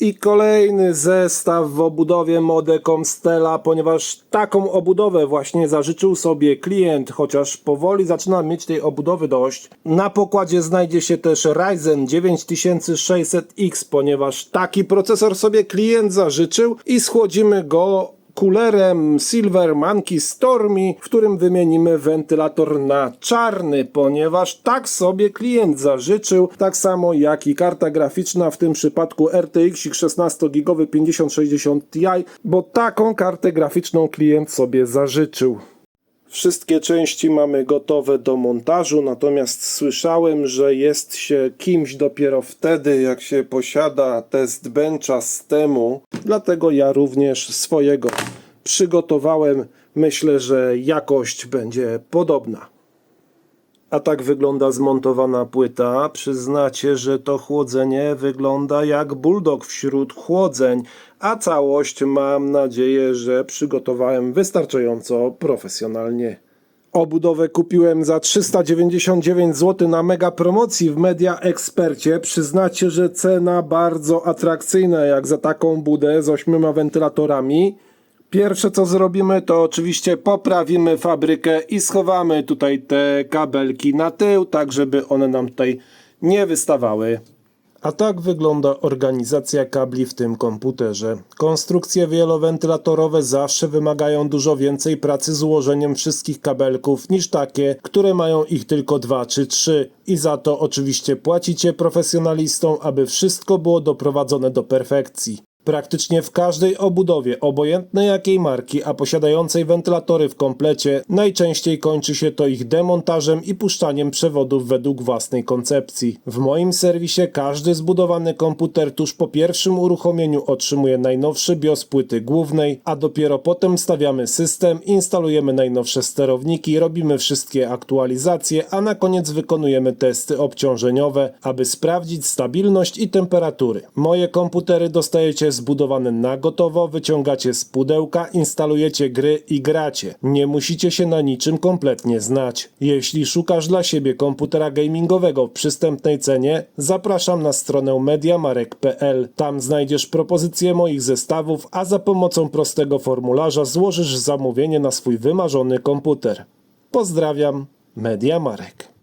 I kolejny zestaw w obudowie Modecom Stella, ponieważ taką obudowę właśnie zażyczył sobie klient, chociaż powoli zaczyna mieć tej obudowy dość. Na pokładzie znajdzie się też Ryzen 9600X, ponieważ taki procesor sobie klient zażyczył i schłodzimy go kulerem Silver Monkey Stormy, w którym wymienimy wentylator na czarny, ponieważ tak sobie klient zażyczył, tak samo jak i karta graficzna, w tym przypadku RTX 16 GB 5060 Ti, bo taką kartę graficzną klient sobie zażyczył. Wszystkie części mamy gotowe do montażu, natomiast słyszałem, że jest się kimś dopiero wtedy, jak się posiada test bencha z temu. Dlatego ja również swojego przygotowałem. Myślę, że jakość będzie podobna. A tak wygląda zmontowana płyta. Przyznacie, że to chłodzenie wygląda jak bulldog wśród chłodzeń, a całość mam nadzieję, że przygotowałem wystarczająco profesjonalnie. Obudowę kupiłem za 399 zł na mega promocji w Media Expercie. Przyznacie, że cena bardzo atrakcyjna jak za taką budę z ośmioma wentylatorami. Pierwsze co zrobimy to oczywiście poprawimy fabrykę i schowamy tutaj te kabelki na tył, tak żeby one nam tutaj nie wystawały. A tak wygląda organizacja kabli w tym komputerze. Konstrukcje wielowentylatorowe zawsze wymagają dużo więcej pracy z ułożeniem wszystkich kabelków niż takie, które mają ich tylko dwa czy trzy. I za to oczywiście płacicie profesjonalistom, aby wszystko było doprowadzone do perfekcji. Praktycznie w każdej obudowie, obojętnej jakiej marki, a posiadającej wentylatory w komplecie, najczęściej kończy się to ich demontażem i puszczaniem przewodów według własnej koncepcji. W moim serwisie każdy zbudowany komputer tuż po pierwszym uruchomieniu otrzymuje najnowszy BIOS płyty głównej, a dopiero potem stawiamy system, instalujemy najnowsze sterowniki, robimy wszystkie aktualizacje, a na koniec wykonujemy testy obciążeniowe, aby sprawdzić stabilność i temperatury. Moje komputery dostajecie zbudowane na gotowo, wyciągacie z pudełka, instalujecie gry i gracie. Nie musicie się na niczym kompletnie znać. Jeśli szukasz dla siebie komputera gamingowego w przystępnej cenie, zapraszam na stronę mediamarek.pl. Tam znajdziesz propozycje moich zestawów, a za pomocą prostego formularza złożysz zamówienie na swój wymarzony komputer. Pozdrawiam, Mediamarek.